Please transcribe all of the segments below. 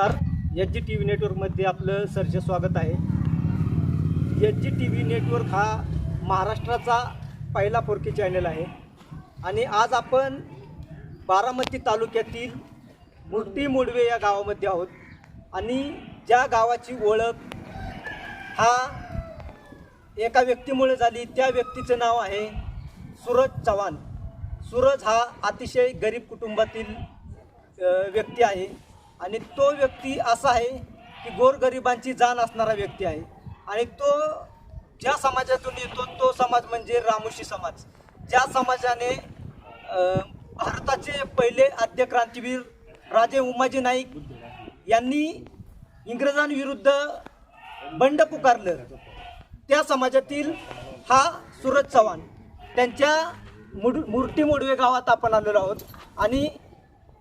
नमस्कार. H G T V नेटवर्कमध्ये आपलं सरचे स्वागत आहे. H G T V network हा महाराष्ट्राचा पहिला फोरके चॅनल आहे. आणि आज आपण बारामती तालुक्यातील मूर्ती मोडवे या गावामध्ये आहोत. आणि ज्या गावाची ओळख हा एका व्यक्तीमुळे झाली त्या व्यक्तीचं नाव आहे सूरज चव्हाण. सूरज हा अतिशय गरीब कुटुंबातील व्यक्ती आहे. आणि तो व्यक्ती असा आहे की गोरगरिबांची जाण असणारा व्यक्ती आहे. आणि तो ज्या समाजातून येतो तो समाज म्हणजे रामोशी समाज. ज्या समाजाने भारताचे पहिले आद्य क्रांतीवीर राजे उमाजी नाईक यांनी इंग्रजांविरुद्ध बंड पुकारलं त्या समाजातील हा सूरज चव्हाण. त्यांच्या मुड मूर्ती मोडवे गावात आपण आलेलो आहोत. आणि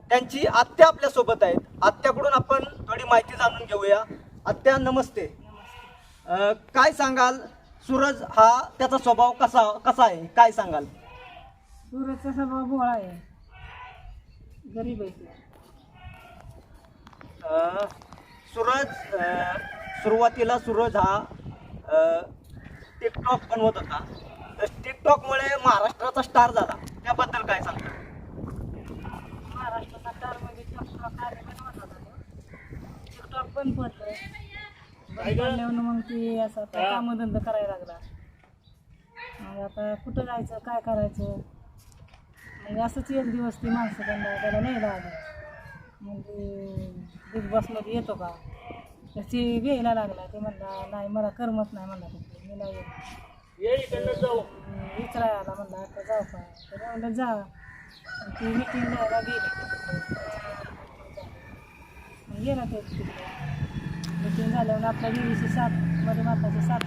त्यांची आत्या आपल्यासोबत आहेत. आत्याकडून आपण थोडी माहिती जाणून घेऊया. आत्या नमस्ते. अ, काय सांगाल? सूरज हा त्याचा स्वभाव कसा कसा आहे? काय सांगाल? सूरजचा स्वभाव भोळा आहे. गरीब आहे. ते. अ, सूरज अ, सुरुवातीला सूरज हा अ, टिकटॉक बनवत होता. तर टिकटॉकमुळे महाराष्ट्राचा स्टार झाला. त्याबद्दल काय सांगता महाराष्ट्राचा टिकटॉक कार्यक्रम होता टिकटॉक बंद पडलं पडल्यावर मग ती असं आता कामधंद करायला लागला. मग आता कुठं जायचं काय करायचं? मग असंच एक दिवस ती माणसं त्यांना त्याला न्यायला आली. म्हणजे बिग बॉसमध्ये येतो का? त्याची घ्यायला लागला. ते म्हणला नाही मला करमत नाही म्हणला मी नाही विचारायला म्हणला आता जाऊ का? म्हणलं जा. मग ती मिटिंग द्यायला गेला ते मिटिंग झाल्यावर आपल्या वीसशे सात मध्ये माताचे सात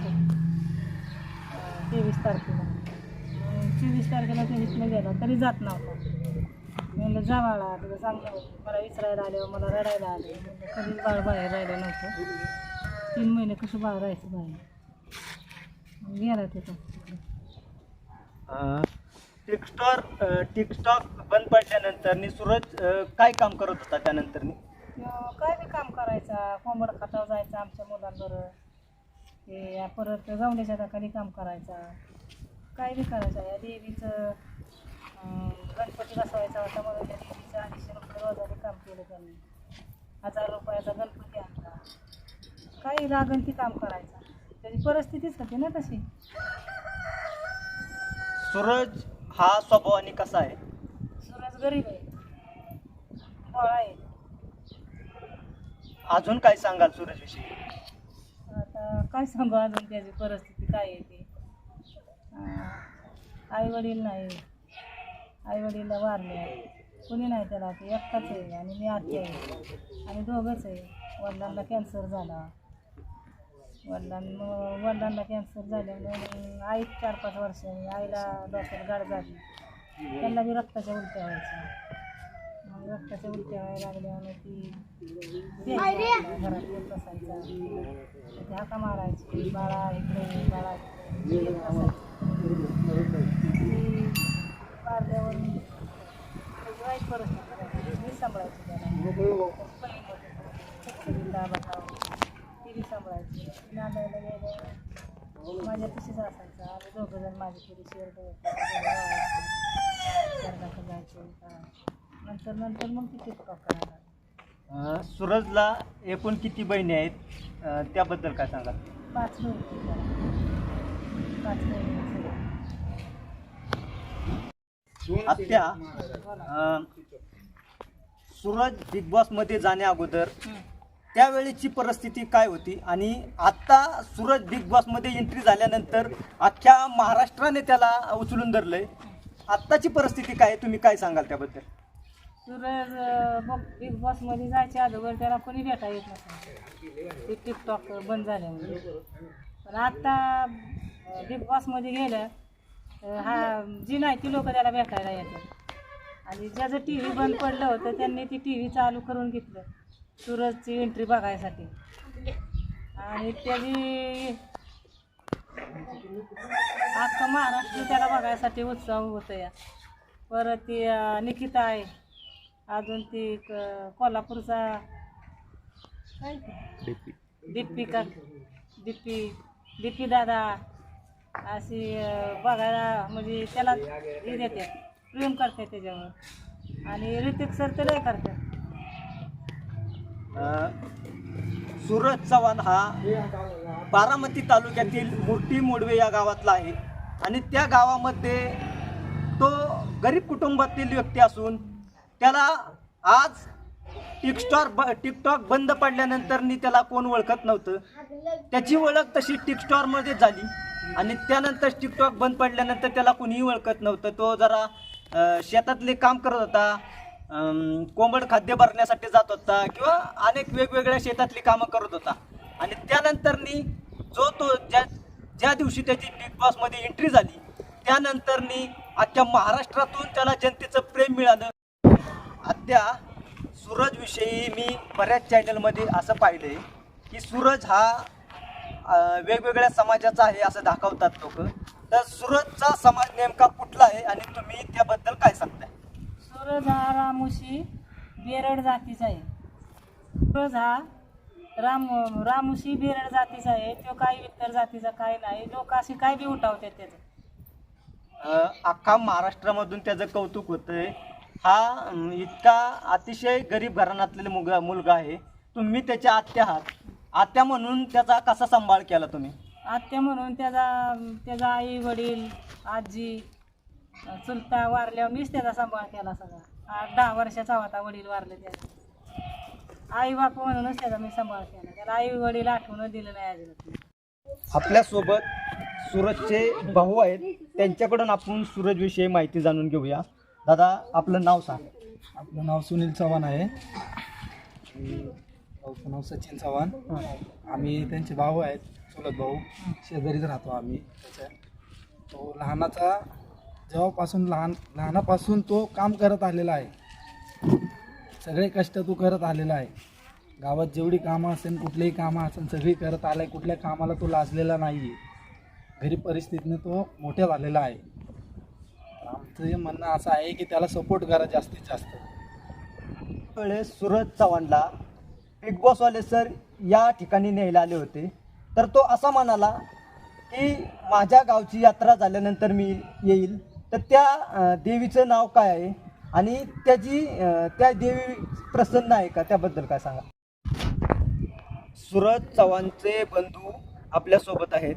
तेवीस तारखेला मग चोवीस तारखेला ते इथनं गेला तरी जात नव्हता मी म्हणलं जा बाळा तुझं चांगलं मला विचारायला आले मला रडायला आले म्हणलं कधीच बाळ बाहेर राहिलं नव्हतं तीन महिने कसं बाळ राहायचं बाहेर? गेला तिथं. टिकस्टॉर टिकस्टॉक बंद पडल्यानंतर नी सूरज अ, काय काम करत होता त्यानंतर? काय बी काम करायचा कोंबड खाटावर जायचा आमच्या मुलांबरोबर. ते परत गवंड्याच्या दाखाली काम करायचा. काय बी करायचा या देवीचं अं, गणपती बसवायचा होता म्हणून त्या देवीचं अडीचशे रुपये रोजाने काम केलं त्यांनी. हजार रुपयाचा गणपती आणला. काही लागन ती काम करायचा. त्याची परिस्थितीच होती ना तशी. सूरज हा स्वभावाने कसा आहे? सूरज गरीब आहे. भोळा आहे. अजून काय सांगाल सूरज विषयी आता काय सांगू अजून त्याची परिस्थिती काय आहे ती? आई वडील नाही. आई वडीलला वारले कुणी नाही त्याला ते एकटाच आहे आणि मी आती आहे. आणि दोघंच आहे. वडिलांना कॅन्सर झाला. वडिलांना वडिलांना कॅन्सर झाल्यामुळे आई चार पाच वर्ष आईला डॉक्टर गाड झाली. त्यांना बी रक्ताच्या उलट्या व्हायच्या. मग रक्ताच्या उलट्या व्हायला लागल्यामुळे ती घरात येत बसायचा. ते हाका मारायची. बाळा इकडे बाळा त्याची वाईट परिस्थिती. मी सांभाळायची त्याला. बहीण बी सांभाळायची नांदायला गेल्यावर माझ्या तशीच असायचं आम्ही दोघं जण माझी थोडी शेअर जायचं. नंतर नंतर मग ती टिकटॉक करायला सूरजला एकूण किती बहिणी आहेत? त्याबद्दल काय सांगाल? पाच महिने पाच महिने आत्या सूरज बिग बॉसमध्ये जाण्या अगोदर त्यावेळेची परिस्थिती काय होती? आणि आत्ता सूरज बिग बॉसमध्ये एंट्री झाल्यानंतर अख्ख्या महाराष्ट्राने त्याला उचलून धरलं आहे आत्ताची परिस्थिती काय आहे? तुम्ही काय सांगाल त्याबद्दल? सूरज बघ बिग बॉसमध्ये जायच्या अगोदर त्याला कोणी भेटा येत नसतं ते टिकटॉक बंद झाल्यामुळे पण आत्ता बिग बॉसमध्ये गेलं तर हा जी नाही ती लोक त्याला भेटायला येतात. आणि ज्याचं टी व्ही बंद पडलं होतं त्यांनी ती टी व्ही चालू करून घेतलं. सूरजची एंट्री बघायसाठी. आणि त्याची अख्खा महाराष्ट्र त्याला बघायसाठी उत्साह होतं या परत ती निकिता आहे. अजून ती क- कोल्हापूरचा काय? दीपिका दीपी दीपी दादा अशी बघायला म्हणजे त्याला हे देते. प्रेम करते त्याच्यावर. आणि ऋतिक सर तर लय करतात. सूरज चव्हाण हा बारामती तालुक्यातील मुर्टी मोडवे या गावातला आहे. आणि त्या गावामध्ये तो गरीब कुटुंबातील व्यक्ती असून त्याला आज टिकस्टॉर ब टिकटॉक बंद पडल्यानंतर त्याला कोण ओळखत नव्हतं. त्याची ओळख तशी टिकस्टॉरमध्ये झाली. आणि त्यानंतर टिकटॉक बंद पडल्यानंतर त्याला कोणीही ओळखत नव्हतं. तो जरा शेतातले काम करत होता. कोंबड खाद्य भरण्यासाठी जात होता किंवा अनेक वेगवेगळ्या शेतातली कामं करत होता. आणि त्यानंतरनी जो तो ज्या ज्या दिवशी त्याची बिग बॉसमध्ये एंट्री झाली त्यानंतरनी अख्ख्या महाराष्ट्रातून त्याला जनतेचं प्रेम मिळालं. आत्या सूरजविषयी मी बऱ्याच चॅनलमध्ये असं पाहिलं आहे की सूरज हा वेगवेगळ्या समाजाचा आहे असं दाखवतात लोक. तर सूरजचा समाज नेमका कुठला आहे आणि तुम्ही त्याबद्दल काय सांगताय? सूरज हा रामुशी बेरड जातीचा आहे. सूरज हा राम रामुशी बेरड जातीचा आहे. तो काही इतर जातीचा काही नाही. लोक असे काय बी उठावतात त्याचं. अ, अख्खा महाराष्ट्रामधून त्याचं कौतुक होतंय. हा अम, इतका अतिशय गरीब घराण्यातलेला मुलगा मुलगा आहे. तुम्ही त्याच्या आत्या आहात. आत्या म्हणून त्याचा कसा सांभाळ केला तुम्ही? आत्या म्हणून त्याचा त्याचा आई वडील आजी चुलता वारल्यावर मीच त्याचा सांभाळ केला सगळा. आठ दहा वर्षाचा होता वडील वारले त्याचा आई बाप म्हणूनच त्याचा मी सांभाळ केला. त्याला आई वडील आठवणं दिलं नाही अजिबात. आपल्यासोबत सूरजचे भाऊ आहेत. त्यांच्याकडून आपण सूरजविषयी माहिती जाणून घेऊया. दादा आपलं नाव सांग. आपलं नाव सुनील चव्हाण आहे. भाऊचं नाव सचिन चव्हाण. आम्ही त्यांचे भाऊ आहेत चुलत भाऊ. शेजारीच राहतो आम्ही. त्याच्या तो लहानाचा जेव्हापासून लहान लहानापासून तो काम करत आलेला आहे. सगळे कष्ट तो करत आलेला आहे. गावात जेवढी कामं असेल कुठलीही कामं असेल सगळी करत आलं आहे कुठल्या कामाला तो लाजलेला नाही आहे घरी परिस्थितीने तो मोठ्या झालेला आहे. आमचं हे म्हणणं असं आहे की त्याला सपोर्ट करा जास्तीत जास्त. वेळेस सूरज चव्हाणला बिग बॉसवाले सर या ठिकाणी न्यायला आले होते. तर तो असा म्हणाला की माझ्या गावची यात्रा झाल्यानंतर मी येईल. तर त्या देवीचं नाव काय आहे? आणि त्याची त्या देवी प्रसन्न आहे का? त्याबद्दल काय सांगा? सूरज चव्हाणचे बंधू आपल्यासोबत आहेत.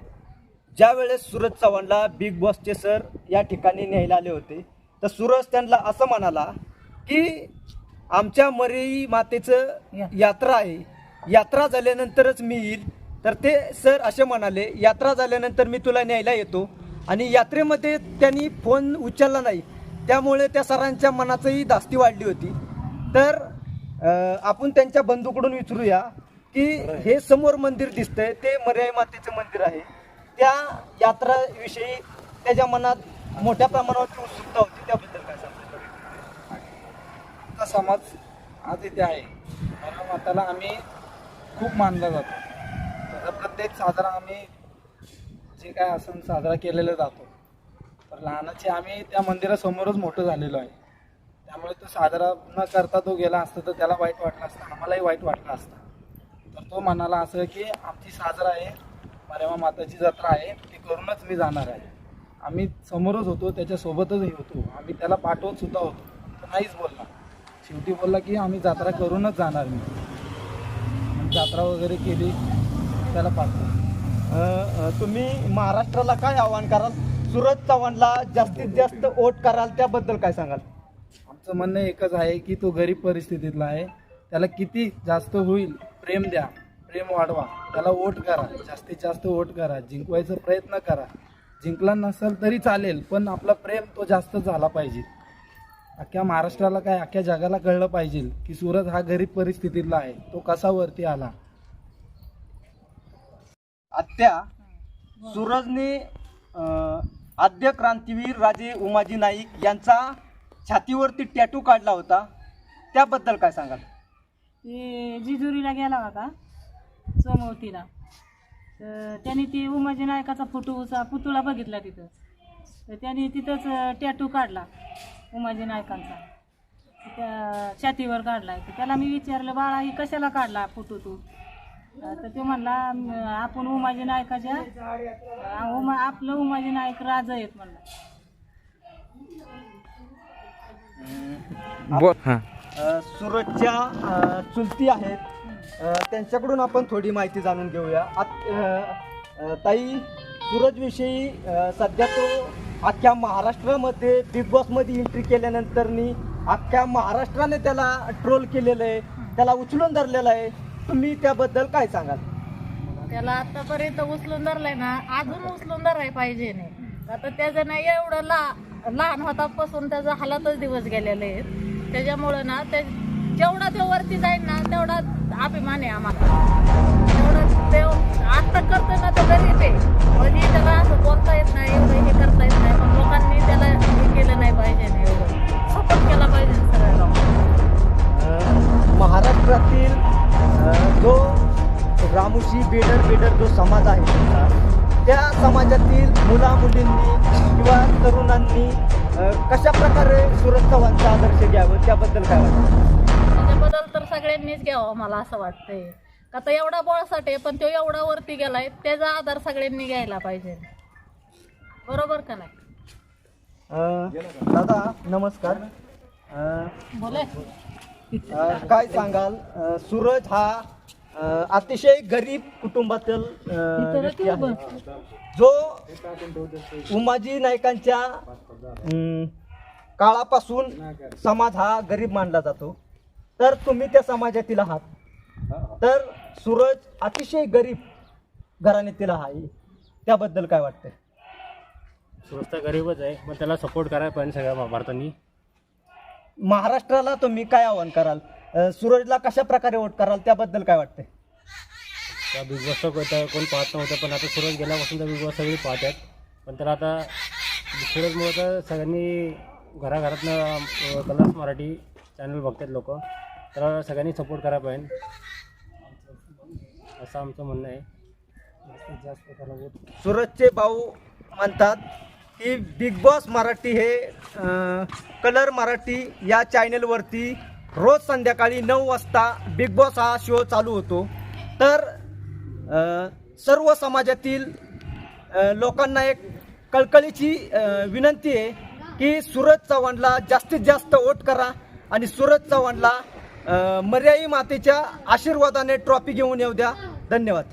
ज्या वेळेस सूरज चव्हाणला बिग बॉसचे सर या ठिकाणी न्यायला आले होते तर सूरज त्यांना असं म्हणाला की आमच्या मरेई मातेचं. यात्रा आहे. यात्रा झाल्यानंतरच मी येईल. तर ते सर असे म्हणाले यात्रा झाल्यानंतर मी तुला न्यायला येतो. आणि यात्रेमध्ये त्यांनी फोन उचलला नाही. त्यामुळे त्या सरांच्या मनाचंही धास्ती वाढली होती. तर आपण त्यांच्या बंधूकडून विचारूया की हे समोर मंदिर दिसतंय ते मर्याई मातेचं मंदिर आहे. त्या यात्राविषयी त्याच्या मनात मोठ्या प्रमाणावरती उत्सुकता होती त्याबद्दल काय सांगतो समाज आज इथे आहे. मला माताला आम्ही खूप मानला जातो. त्याचा प्रत्येक साधारण आम्ही जे काय सण साजरा केलेला जातो. तर लहानाचे आम्ही त्या मंदिरासमोरच मोठं झालेलो आहे. त्यामुळे तो साजरा न करता तो गेला असता तर त्याला वाईट वाटलं असतं आम्हालाही वाईट वाटलं असतं. तर तो म्हणाला असं की आमची साजरा आहे मरेमा माताची जत्रा आहे ती करूनच मी जाणार आहे. आम्ही समोरच होतो त्याच्यासोबतच होतो. आम्ही त्याला पाठवत सुद्धा होतो. तो नाहीच बोलला. शेवटी बोलला की आम्ही जत्रा करूनच जाणार मी. जात्रा जत्रा वगैरे केली त्याला पाठवतो तुम्ही महाराष्ट्राला काय आव्हान कराल? सूरज चव्हाणला जास्तीत जास्त वोट कराल त्याबद्दल काय सांगाल? आमचं म्हणणं एकच आहे की तो गरीब परिस्थितीतला आहे. त्याला किती जास्त होईल प्रेम द्या प्रेम वाढवा. त्याला वोट करा जास्तीत जास्त वोट करा जिंकवायचा प्रयत्न करा. जिंकला नसेल तरी चालेल पण आपला प्रेम तो जास्त झाला पाहिजे. अख्ख्या महाराष्ट्राला काय अख्ख्या जगाला कळलं पाहिजे की सूरज हा गरीब परिस्थितीतला आहे. तो कसा वरती आला? आत्या सूरजने आद्य क्रांतीवीर राजे उमाजी नाईक यांचा छातीवरती टॅटू काढला होता. त्याबद्दल काय सांगाल? ते जिजुरीला गेला होता सोमवतीला. तर त्याने ती उमाजी नायकाचा फोटोचा पुतळा बघितला तिथं. तर त्याने तिथंच टॅटू काढला उमाजी नायकांचा त्या छातीवर काढला. तर त्याला मी विचारलं बाळा ही कशाला काढला फोटो तू? तर ते म्हणला "म, आपण उमाजी नायकाच्या उमा आपलं उमाजी नायक राजा आहेत म्हणला. बोल. हां. अ, सुरतच्या अ, चुलती आहेत. अ, त्यांच्याकडून आपण थोडी माहिती जाणून घेऊया. आत- अ, अ, ताई सूरजविषयी अ, सध्या तो अख्ख्या महाराष्ट्रामध्ये बिग बॉसमध्ये एंट्री केल्यानंतरनी अख्ख्या महाराष्ट्राने त्याला ट्रोल केलेलं आहे. त्याला उचलून धरलेलं आहे. तुम्ही त्याबद्दल काय सांगाल? त्याला आतापर्यंत उचलून धरलाय ना अजून उचलून धराय पाहिजे नाही. आता त्याचं ना एवढं ला लहान होतापासून त्याचा हालातच दिवस गेलेले आहेत. त्याच्यामुळं ना ते जेवढा तो वरती जाईल ना तेवढा अभिमान आहे आम्हाला. तेवढा देव मुला मुलींनी किंवा तरुणांनी कशा प्रकारे सुरज चव्हाणचा आदर्श घ्यावं? त्याबद्दल काय वाटतं? त्याच्याबद्दल तर सगळ्यांनीच घ्यावं मला असं वाटतंय. आता एवढा बळासाठी आहे, पण तो एवढा वरती गेलाय त्याचा आधार सगळ्यांनी घ्यायला पाहिजे. बरोबर का नाही? अ, दादा नमस्कार. अ, बोले. अ, काय सांगाल? अ, सूरज हा अ, अतिशय गरीब कुटुंबातील अ, व्यक्ती आहे. जो उमाजी नायकांच्या काळापासून समाज हा गरीब मानला जातो. तर तुम्ही त्या समाजातील आहात. तर सूरज अतिशय गरीब घराण्यातील आहे. त्याबद्दल काय वाटतंय? सुरस्ता गरीबच आहे पण त्याला सपोर्ट करायला पाहिजे सगळ्या भारतानी. महाराष्ट्राला तुम्ही काय आवाहन कराल? अ, सूरजला कशा प्रकारे वोट कराल त्याबद्दल काय वाटतंय? त्या बिग बॉसचं कोण कोण पाहत नव्हतं पण आता सुरज गेल्यापासून तर बिग बॉस सगळी पाहत आहेत. पण त्याला आता सुरजमुळं तर सगळ्यांनी घराघरातनं अं, कलर्स मराठी चॅनल बघतात लोक. तर सगळ्यांनी सपोर्ट करायला पाहिजे. असं आमचं म्हणणं आहे. सूरजचे भाऊ म्हणतात की बिग बॉस मराठी हे कलर मराठी या चॅनलवरती रोज संध्याकाळी नऊ वाजता बिग बॉस हा शो चालू होतो. तर सर्व समाजातील लोकांना एक कळकळीची विनंती आहे की सूरज चव्हाणला जास्तीत जास्त वोट करा आणि सूरज चव्हाणला मर्यायी मातेच्या आशीर्वादाने ट्रॉफी घेऊन येऊ द्या. धन्यवाद.